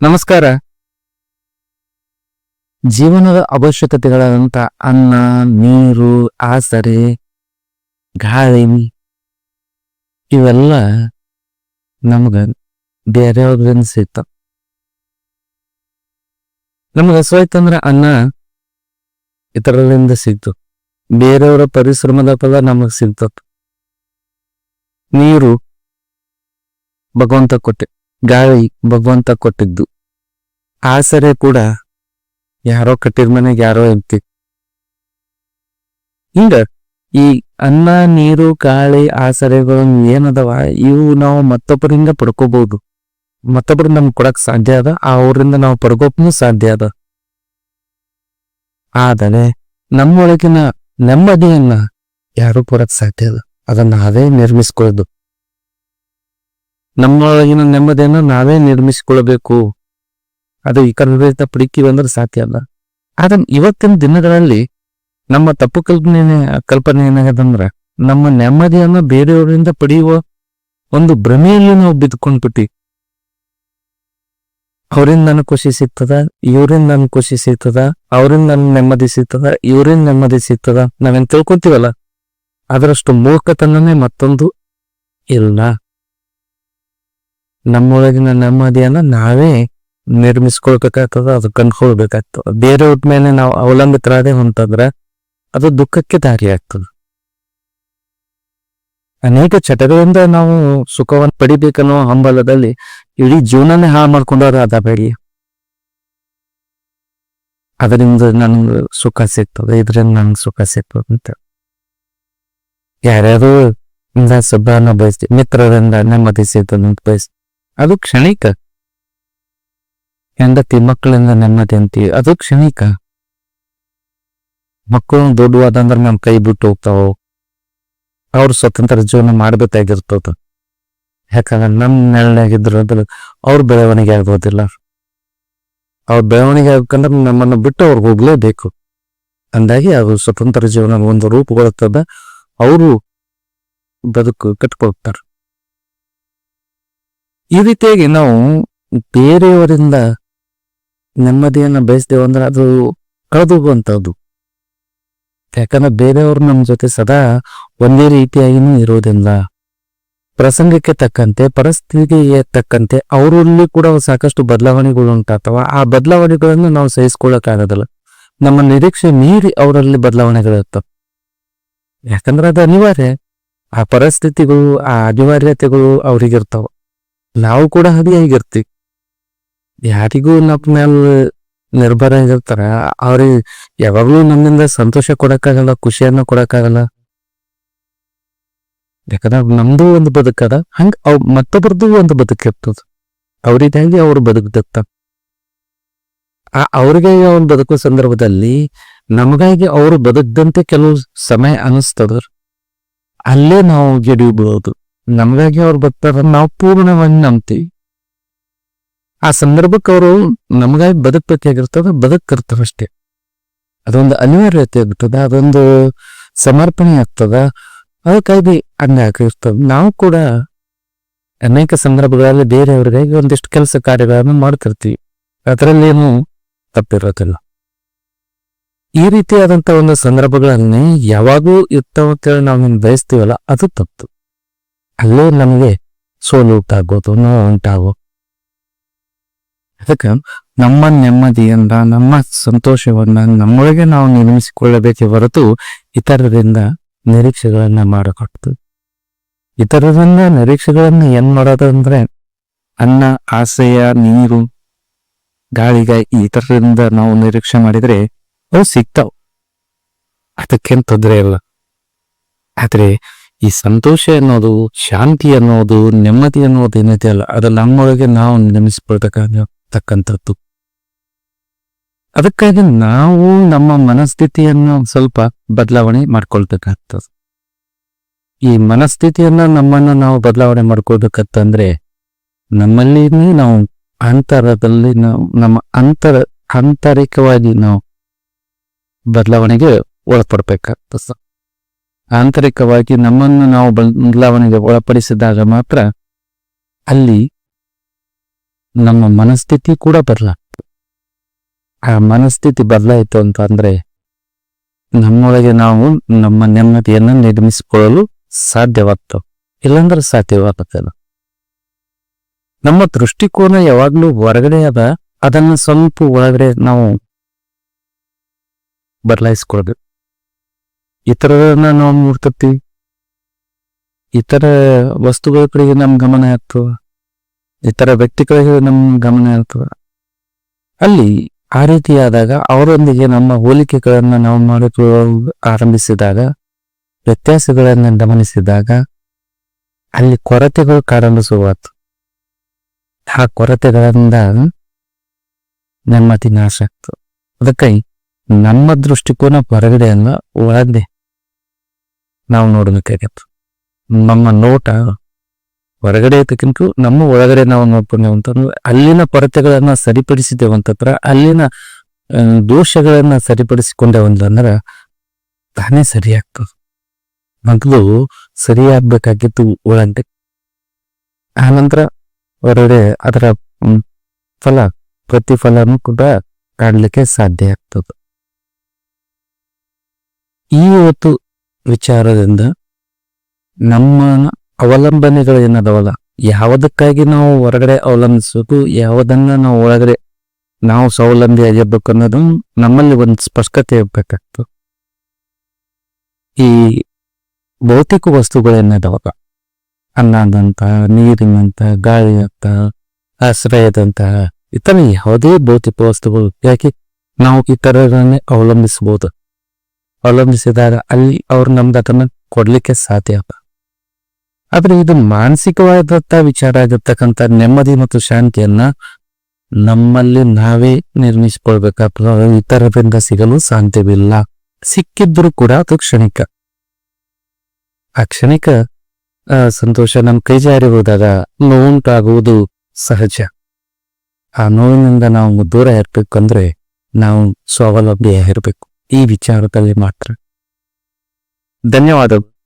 ನಮಸ್ಕಾರ. ಜೀವನದ ಅವಶ್ಯಕತೆಗಳಾದಂಥ ಅನ್ನ, ನೀರು, ಆಸರೆ, ಗಾಳಿ, ಇವೆಲ್ಲ ನಮಗ ಬೇರೆಯವ್ರಿಂದ ಸಿಗ್ತಾವ ನಮಗ ಹಸುವಾಯ್ತಂದ್ರೆ ಅನ್ನ ಇತರರಿಂದ ಸಿಗ್ತು. ಬೇರೆಯವರ ಪರಿಶ್ರಮದ ಫಲ ನಮಗ್ ಸಿಗ್ತದ ನೀರು ಭಗವಂತ ಕೊಟ್ಟೆ, ಗಾಳಿ ಭಗವಂತ ಕೊಟ್ಟಿದ್ದು. ಆಸರೆ ಕೂಡ ಯಾರೋ ಕಟ್ಟಿದ ಮನೆಗೆ ಯಾರೋ ಇರ್ತಿ ಹಿಂಗ ಈ ಅನ್ನ, ನೀರು, ಗಾಳಿ, ಆಸರೆಗಳು ಏನದವ, ಇವು ನಾವು ಮತ್ತೊಬ್ಬರಿಂದ ಪಡ್ಕೋಬಹುದು. ಮತ್ತೊಬ್ಬರು ನಮ್ಗೆ ಕೊಡಕ್ ಸಾಧ್ಯ ಅದ ಅವರಿಂದ ನಾವು ಪಡ್ಕೋಕ್ನು ಸಾಧ್ಯ ಅದ. ಆದರೆ ನಮ್ಮೊಳಗಿನ ನೆಮ್ಮದಿಯನ್ನ ಯಾರು ಕೊಡಕ್ ಸಾಧ್ಯ ಅದ. ಅದನ್ನ ನಾವೇ ನಿರ್ಮಿಸ್ಕೊಳ್ಳೋದು ನಮ್ಮೊಳಗಿನ ನೆಮ್ಮದಿಯನ್ನ ನಾವೇ ನಿರ್ಮಿಸಿಕೊಳ್ಳಬೇಕು ಅದು ಈ ಕಲ್ಪನೆ ಪಡಿತೀವಿ ಅಂದ್ರೆ ಸಾಧ್ಯ ಅಲ್ಲ. ಆದ್ರೆ ಇವತ್ತಿನ ದಿನಗಳಲ್ಲಿ ನಮ್ಮ ತಪ್ಪು ಕಲ್ಪನೆ ಕಲ್ಪನೆ ಏನಾಗದಂದ್ರ ನಮ್ಮ ನೆಮ್ಮದಿಯನ್ನ ಬೇರೆಯವರಿಂದ ಪಡೆಯುವ ಒಂದು ಭ್ರಮೆಯಲ್ಲಿ ನಾವು ಬಿದ್ಕೊಂಡ್ಬಿಟ್ಟಿ ಅವರಿಂದ ನನಗೆ ಖುಷಿ ಸಿಗ್ತದ, ಇವರಿಂದ ನನ್ ಖುಷಿ ಸಿಗ್ತದ, ಅವರಿಂದ ನನ್ನ ನೆಮ್ಮದಿ ಸಿಗ್ತದ, ಇವರಿಂದ ನೆಮ್ಮದಿ ಸಿಗ್ತದ, ನಾವೇನ್ ತಿಳ್ಕೊತೀವಲ್ಲ? ಅದರಷ್ಟು ಮೂರ್ಖತನನೇ ಮತ್ತೊಂದು ಇಲ್ಲ. ನಮ್ಮೊಳಗಿನ ನೆಮ್ಮದಿಯನ್ನ ನಾವೇ ನಿರ್ಮಿಸ್ಕೊಳ್ಬೇಕಾಗ್ತದ, ಅದು ಕಂಡ್ಕೊಳ್ಬೇಕಾಗ್ತದ. ಬೇರೆಯವ್ರ ಮೇಲೆ ನಾವು ಅವಲಂಬಿತರಾದೆ ಹೊಂತಂದ್ರ ಅದು ದುಃಖಕ್ಕೆ ದಾರಿ ಆಗ್ತದ ಅನೇಕ ಚಟಗಳಿಂದ ನಾವು ಸುಖವನ್ನು ಪಡಿಬೇಕನ್ನೋ ಹಂಬಲದಲ್ಲಿ ಇಡೀ ಜೀವನನೇ ಹಾಳು ಮಾಡ್ಕೊಂಡವ್ರ ಅದ ಬೇಡಿ ಅದರಿಂದ ನನ್ಗೆ ಸುಖ ಸಿಗ್ತದೆ, ಇದರಿಂದ ನನ್ಗೆ ಸುಖ ಸಿಗ್ತದೆ ಅಂತ. ಯಾರ್ಯಾರು ಸುಖನ ಬಯಸ್ತೀವಿ ಮಿತ್ರರಿಂದ ನೆಮ್ಮದಿ ಸಿಗ್ತದೆ ಅಂತ ಬಯಸ್ತೀವಿ ಅದು ಕ್ಷಣಿಕ. ಹೆಂಡತಿ ಮಕ್ಕಳಿಂದ ನೆಮ್ಮದಿ ಅಂತೀವಿ ಅದು ಕ್ಷಣಿಕ. ಮಕ್ಕಳು ದೊಡ್ಡವಾದಂದ್ರೆ ನಮ್ಮ ಕೈ ಬಿಟ್ಟು ಹೋಗ್ತಾವ? ಅವ್ರ ಸ್ವತಂತ್ರ ಜೀವನ ಮಾಡ್ಬೇಕಾಗಿರ್ತದ. ಯಾಕಂದ್ರೆ ನಮ್ಮ ನೆರಳಾಗಿದ್ರು ಅದ್ರ ಅವ್ರ ಬೆಳವಣಿಗೆ ಆಗೋದಿಲ್ಲ. ಅವ್ರ ಬೆಳವಣಿಗೆ ಆಗ್ಬೇಕಂದ್ರೆ ನಮ್ಮನ್ನು ಬಿಟ್ಟು ಅವ್ರಿಗೆ ಹೋಗ್ಲೇಬೇಕು. ಅಂದಾಗಿ ಅದು ಸ್ವತಂತ್ರ ಜೀವನ ಒಂದು ರೂಪುಗೊಳ್ಳುತ್ತದೆ ಅವರು ಬದುಕು ಕಟ್ಕೊಳ್ತಾರೆ. ಈ ರೀತಿಯಾಗಿ ನಾವು ಬೇರೆಯವರಿಂದ ನೆಮ್ಮದಿಯನ್ನ ಬಯಸ್ತೇವೆ ಅಂದ್ರೆ ಅದು ಕಳೆದು ಹೋಗುವಂಥದ್ದು ಯಾಕಂದ್ರೆ ಬೇರೆಯವರು ನಮ್ಮ ಜೊತೆ ಸದಾ ಒಂದೇ ರೀತಿಯಾಗಿನೂ ಇರೋದಿಲ್ಲ ಪ್ರಸಂಗಕ್ಕೆ ತಕ್ಕಂತೆ, ಪರಿಸ್ಥಿತಿಗೆ ತಕ್ಕಂತೆ ಅವರಲ್ಲಿ ಕೂಡ ಸಾಕಷ್ಟು ಬದಲಾವಣೆಗಳು ಉಂಟಾಗ್ತವ. ಆ ಬದಲಾವಣೆಗಳನ್ನು ನಾವು ಸಹಿಸ್ಕೊಳ್ಳೋಕ್ಕಾಗೋದಿಲ್ಲ. ನಮ್ಮ ನಿರೀಕ್ಷೆ ಮೀರಿ ಅವರಲ್ಲಿ ಬದಲಾವಣೆಗಳಿರ್ತವೆ ಯಾಕಂದ್ರೆ ಅದು ಅನಿವಾರ್ಯ. ಆ ಪರಿಸ್ಥಿತಿಗಳು, ಆ ಅನಿವಾರ್ಯತೆಗಳು ಅವ್ರಿಗಿರ್ತಾವ. ನಾವು ಕೂಡ ಹಾಗೆ ಆಗಿರ್ತೀವಿ. ಯಾರಿಗೂ ನಮ್ಮ ಮೇಲೆ ನಿರ್ಭರ ಆಗಿರ್ತಾರ ಅವ್ರಿಗೆ ಯಾವಾಗ್ಲೂ ನಮ್ಮಿಂದ ಸಂತೋಷ ಕೊಡಕ್ಕಾಗಲ್ಲ, ಖುಷಿಯನ್ನ ಕೊಡಕ್ಕಾಗಲ್ಲ. ಯಾಕಂದ್ರೆ ನಮ್ದು ಒಂದು ಬದುಕದ ಹಂಗ ಅವ್ ಮತ್ತೊಬ್ಬರದ್ದು ಒಂದು ಬದುಕಿರ್ತದ ಅವರಿಗಾಗಿ ಅವ್ರು ಬದುಕ್ದತ್ತ ಆ ಅವ್ರಿಗಾಗಿ ಅವ್ರು ಬದುಕೋ ಸಂದರ್ಭದಲ್ಲಿ ನಮಗಾಗಿ ಅವರು ಬದುಕದಂತೆ ಕೆಲವು ಸಮಯ ಅನಿಸ್ತದ. ಅಲ್ಲೇ ನಾವು ಗೆಡಿಬಹುದು ನಮಗಾಗಿ ಅವ್ರು ಬದುಕ್ತಾರ ನಾವು ಪೂರ್ಣವಾಗಿ ನಂಬ್ತೀವಿ. ಆ ಸಂದರ್ಭಕ್ಕೆ ಅವರು ನಮಗಾಗಿ ಬದುಕಬೇಕಾಗಿರ್ತದ ಬದುಕಿರ್ತಾರ ಅಷ್ಟೇ. ಅದೊಂದು ಅನಿವಾರ್ಯತೆ ಆಗ್ತದ ಅದೊಂದು ಸಮರ್ಪಣೆ ಆಗ್ತದ ಅದಕ್ಕಾಗಿ ಹಂಗಾಗಿರ್ತದ ನಾವು ಕೂಡ ಅನೇಕ ಸಂದರ್ಭಗಳಲ್ಲಿ ಬೇರೆಯವರಿಗಾಗಿ ಒಂದಿಷ್ಟು ಕೆಲಸ ಕಾರ್ಯಗಳನ್ನು ಮಾಡ್ತಿರ್ತೀವಿ. ಅದರಲ್ಲೇನು ತಪ್ಪಿರೋದಿಲ್ಲ. ಈ ರೀತಿಯಾದಂತ ಒಂದು ಸಂದರ್ಭಗಳನ್ನೇ ಯಾವಾಗೂ ಇರ್ತಾವ ಅಂತೇಳಿ ನಾವು ನಿಮ್ಗೆ ಬಯಸ್ತೀವಲ್ಲ, ಅದು ತಪ್ಪು. ಅಲ್ಲೇ ನಮಗೆ ಸೋಲು ಉಂಟಾಗೋದು ನೋವು ಉಂಟಾಗೋ ಅದಕ್ಕೆ ನಮ್ಮ ನೆಮ್ಮದಿಯಿಂದ, ನಮ್ಮ ಸಂತೋಷವನ್ನ ನಮ್ಮೊಳಗೆ ನಾವು ನಿರ್ಮಿಸಿಕೊಳ್ಳಬೇಕೆ ಹೊರತು ಇತರರಿಂದ ನಿರೀಕ್ಷೆಗಳನ್ನ ಮಾಡಕೊಡ್ತು ಇತರರಿಂದ ನಿರೀಕ್ಷೆಗಳನ್ನ ಏನ್ ಮಾಡೋದು ಅಂದ್ರೆ ಅನ್ನ, ಆಸೆಯ, ನೀರು, ಗಾಳಿಗ ಇತರರಿಂದ ನಾವು ನಿರೀಕ್ಷೆ ಮಾಡಿದ್ರೆ ಅವು ಸಿಗ್ತಾವ್. ಅದಕ್ಕೇನ್ ತೊಂದರೆ ಇಲ್ಲ. ಆದ್ರೆ ಈ ಸಂತೋಷ ಅನ್ನೋದು, ಶಾಂತಿ ಅನ್ನೋದು, ನೆಮ್ಮದಿ ಅನ್ನೋದು ಏನಿದೆಯಲ್ಲ, ಅದು ನಮ್ಮೊಳಗೆ ನಾವು ನೆನೆಸ್ಕೊಳ್ಬೇಕಾಗತಕ್ಕಂಥದ್ದು ಅದಕ್ಕಾಗಿ ನಾವು ನಮ್ಮ ಮನಸ್ಥಿತಿಯನ್ನು ಸ್ವಲ್ಪ ಬದಲಾವಣೆ ಮಾಡ್ಕೊಳ್ಬೇಕಾಗ್ತದೆ. ಈ ಮನಸ್ಥಿತಿಯನ್ನ ನಮ್ಮನ್ನು ನಾವು ಬದಲಾವಣೆ ಮಾಡ್ಕೊಳ್ಬೇಕಂತಂದ್ರೆ ನಮ್ಮಲ್ಲಿನೇ ನಾವು ಅಂತರದಲ್ಲಿ ನಾವು ನಮ್ಮ ಅಂತರ, ಆಂತರಿಕವಾಗಿ ನಾವು ಬದಲಾವಣೆಗೆ ಒಳಪಡ್ಬೇಕಾಗ್ತದೆ. ಆಂತರಿಕವಾಗಿ ನಮ್ಮನ್ನು ನಾವು ಬದಲಾವಣೆಗೆ ಒಳಪಡಿಸಿದಾಗ ಮಾತ್ರ ಅಲ್ಲಿ ನಮ್ಮ ಮನಸ್ಥಿತಿ ಕೂಡ ಬದಲಾಗ್ತದೆ ಆ ಮನಸ್ಥಿತಿ ಬದಲಾಯಿತು ಅಂತ ನಮ್ಮೊಳಗೆ ನಾವು ನಮ್ಮ ನೆಮ್ಮದಿಯನ್ನು ನಿರ್ಮಿಸಿಕೊಳ್ಳಲು ಸಾಧ್ಯವಾಗ್ತವೆ ಇಲ್ಲಾಂದ್ರೆ ಸಾಧ್ಯವಾಗುತ್ತಿಲ್ಲ ನಮ್ಮ ದೃಷ್ಟಿಕೋನ ಯಾವಾಗಲೂ ಹೊರಗಡೆ ಅದ. ಅದನ್ನ ಸ್ವಲ್ಪ ಒಳಗಡೆ ನಾವು ಬದಲಾಯಿಸ್ಕೊಳ್ಬೇಕು ಇತರರನ್ನ ನಾವು ನೋಡ್ತಿರ್ತೀವಿ. ಇತರ ವಸ್ತುಗಳ ಕಡೆಗೆ ನಮ್ಮ ಗಮನ ಇತರ ವ್ಯಕ್ತಿಗಳಿಗೆ ನಮ್ಮ ಗಮನ ಇರ್ತದೆ. ಅಲ್ಲಿ ಆ ರೀತಿಯಾದಾಗ ಅವರೊಂದಿಗೆ ನಮ್ಮ ಹೋಲಿಕೆಗಳನ್ನು ನಾವು ಮಾಡಿಕೊಳ್ಳಲು ಆರಂಭಿಸಿದಾಗ, ವ್ಯತ್ಯಾಸಗಳನ್ನು ಗಮನಿಸಿದಾಗ ಅಲ್ಲಿ ಕೊರತೆಗಳು ಕಾಡಲು ಆ ಕೊರತೆಗಳಿಂದ ನೆಮ್ಮದಿ ನಾಶ ಆಗ್ತದೆ ಅದಕ್ಕಾಗಿ ನಮ್ಮ ದೃಷ್ಟಿಕೋನ ಹೊರಗಡೆ ಅಲ್ಲ, ಒಳಗೆ ನಾವು ನೋಡಬೇಕಾಗತ್ತೆ ನಮ್ಮ ನೋಟ ಹೊರಗಡೆ ಇರ್ತಕ್ಕಂಥ ನಮ್ಮ ಒಳಗಡೆ ನಾವು ನೋಡ್ಕೊಂಡೇವು ಅಂತಂದ್ರೆ ಅಲ್ಲಿನ ಕೊರತೆಗಳನ್ನ ಸರಿಪಡಿಸಿದ್ದೇವೆ ಅಂತಂದ್ರ ಅಲ್ಲಿನ ದೋಷಗಳನ್ನ ಸರಿಪಡಿಸಿಕೊಂಡೇವು ಅಂತಂದ್ರ ತಾನೇ ಸರಿಯಾಗ್ತದೆ. ಮೊದಲು ಸರಿಯಾಗ್ಬೇಕಾಗಿತ್ತು ಒಳಗಡೆ ಆನಂತರ ಹೊರಗಡೆ ಅದರ ಫಲ, ಪ್ರತಿಫಲನೂ ಕೂಡ ಕಾಣಲಿಕ್ಕೆ ಸಾಧ್ಯ ಆಗ್ತದೆ. ಈ ಹೊತ್ತು ವಿಚಾರದಿಂದ ನಮ್ಮ ಅವಲಂಬನೆಗಳು ಏನದವಲ್ಲ? ಯಾವುದಕ್ಕಾಗಿ ನಾವು ಹೊರಗಡೆ ಅವಲಂಬಿಸಬೇಕು? ಯಾವುದನ್ನ ನಾವು ಒಳಗಡೆ ನಾವು ಸ್ವಾವಲಂಬಿ ಆಗಿರ್ಬೇಕು ಅನ್ನೋದು ನಮ್ಮಲ್ಲಿ ಒಂದು ಸ್ಪಷ್ಟತೆ ಇರ್ಬೇಕಾಗ್ತದೆ. ಈ ಭೌತಿಕ ವಸ್ತುಗಳೇನದವಾಗ ಅನ್ನದಂತ, ನೀರಿನಂತ, ಗಾಳಿಯಂತ, ಆಶ್ರಯದಂತ ಇತರ ಯಾವುದೇ ಭೌತಿಕ ವಸ್ತುಗಳು. ಯಾಕೆ? ನಾವು ಇತರರನ್ನೇ ಅವಲಂಬಿಸಬಹುದು. ಅವಲಂಬಿಸಿದಾಗ ಅಲ್ಲಿ ಅವ್ರು ನಮ್ದು ಅದನ್ನ ಕೊಡ್ಲಿಕ್ಕೆ ಸಾಧ್ಯ ಆದ್ರೆ ಇದು ಮಾನಸಿಕವಾದಂತ ವಿಚಾರ ಆಗಿರ್ತಕ್ಕಂಥ ನೆಮ್ಮದಿ ಮತ್ತು ಶಾಂತಿಯನ್ನ ನಮ್ಮಲ್ಲಿ ನಾವೇ ನಿರ್ಮಿಸಿಕೊಳ್ಬೇಕಾಗ್ತದೆ. ಇತರರಿಂದ ಸಿಗಲು ಸಾಧ್ಯವಿಲ್ಲ. ಸಿಕ್ಕಿದ್ರು ಕೂಡ ಅದು ಕ್ಷಣಿಕ. ಆ ಕ್ಷಣಿಕ ಸಂತೋಷ ನಮ್ಮ ಕೈ ಜಾರಿ ಹೋದಾಗ ನೋವುಂಟಾಗುವುದು ಸಹಜ. ಆ ನೋವಿನಿಂದ ನಾವು ದೂರ ಇರ್ಬೇಕು ಅಂದ್ರೆ ನಾವು ಸ್ವಾವಲಂಬಿಯಾಗಿರಬೇಕು. ಈ ವಿಚಾರದಲ್ಲಿ ಮಾತ್ರ. ಧನ್ಯವಾದಗಳು.